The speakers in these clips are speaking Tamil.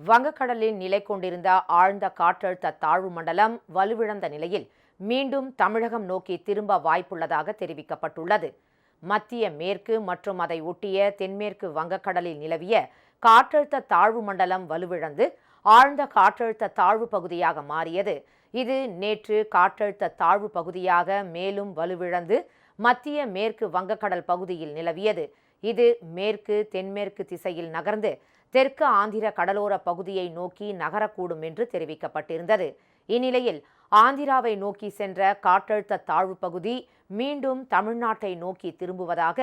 வங்கக்கடலில் நிலை கொண்டிருந்த ஆழ்ந்த காற்றழுத்த தாழ்வு மண்டலம் வலுவிழந்த நிலையில் மீண்டும் தமிழகம் நோக்கி திரும்ப வாய்ப்புள்ளதாக தெரிவிக்கப்பட்டுள்ளது. மத்திய மேற்கு மற்றும் அதை ஒட்டிய தென்மேற்கு வங்கக்கடலில் நிலவிய காற்றழுத்த தாழ்வு மண்டலம் வலுவிழந்து ஆழ்ந்த காற்றழுத்த தாழ்வு பகுதியாக மாறியது. இது நேற்று காற்றழுத்த தாழ்வு பகுதியாக மேலும் வலுவிழந்து மத்திய மேற்கு வங்கக்கடல் பகுதியில் நிலவியது. இது மேற்கு தென்மேற்கு திசையில் நகர்ந்து தெற்கு ஆந்திர கடலோர பகுதியை நோக்கி நகரக்கூடும் என்று தெரிவிக்கப்பட்டிருந்தது. இந்நிலையில் ஆந்திராவை நோக்கி சென்ற காற்றழுத்த தாழ்வு பகுதி மீண்டும் தமிழ்நாட்டை நோக்கி திரும்புவதாக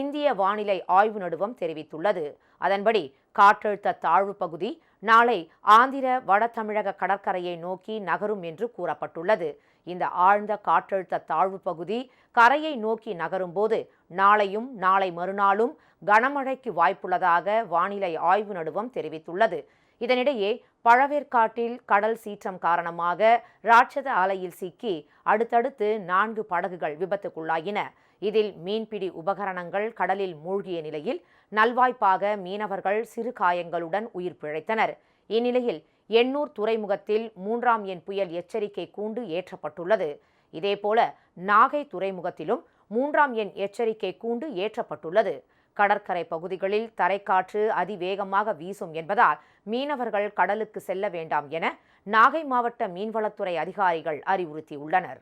இந்திய வானிலை ஆய்வு நடுவம் தெரிவித்துள்ளது. அதன்படி காற்றழுத்த தாழ்வு பகுதி நாளை ஆந்திர வட தமிழக கடற்கரையை நோக்கி நகரும் என்று கூறப்பட்டுள்ளது. இந்த ஆழ்ந்த காற்றழுத்த தாழ்வு பகுதி கரையை நோக்கி நகரும்போது நாளையும் நாளை மறுநாளும் கனமழைக்கு வாய்ப்புள்ளதாக வானிலை ஆய்வு நடுவம் தெரிவித்துள்ளது. இதனிடையே பழவேற்காட்டில் கடல் சீற்றம் காரணமாக ராட்சத அலையில் சிக்கி அடுத்தடுத்து நான்கு படகுகள் விபத்துக்குள்ளாயின. இதில் மீன்பிடி உபகரணங்கள் கடலில் மூழ்கிய நிலையில் நல்வாய்ப்பாக மீனவர்கள் சிறு காயங்களுடன் உயிர் பிழைத்தனர். இந்நிலையில் எண்ணூர் துறைமுகத்தில் மூன்றாம் எண் புயல் எச்சரிக்கை கூண்டு ஏற்றப்பட்டுள்ளது. இதேபோல நாகை துறைமுகத்திலும் மூன்றாம் எண் எச்சரிக்கை கூண்டு ஏற்றப்பட்டுள்ளது. கடற்கரை பகுதிகளில் தரைக்காற்று அதிவேகமாக வீசும் என்பதால் மீனவர்கள் கடலுக்கு செல்ல வேண்டாம் என நாகை மாவட்ட மீன்வளத்துறை அதிகாரிகள் அறிவுறுத்தியுள்ளனர்.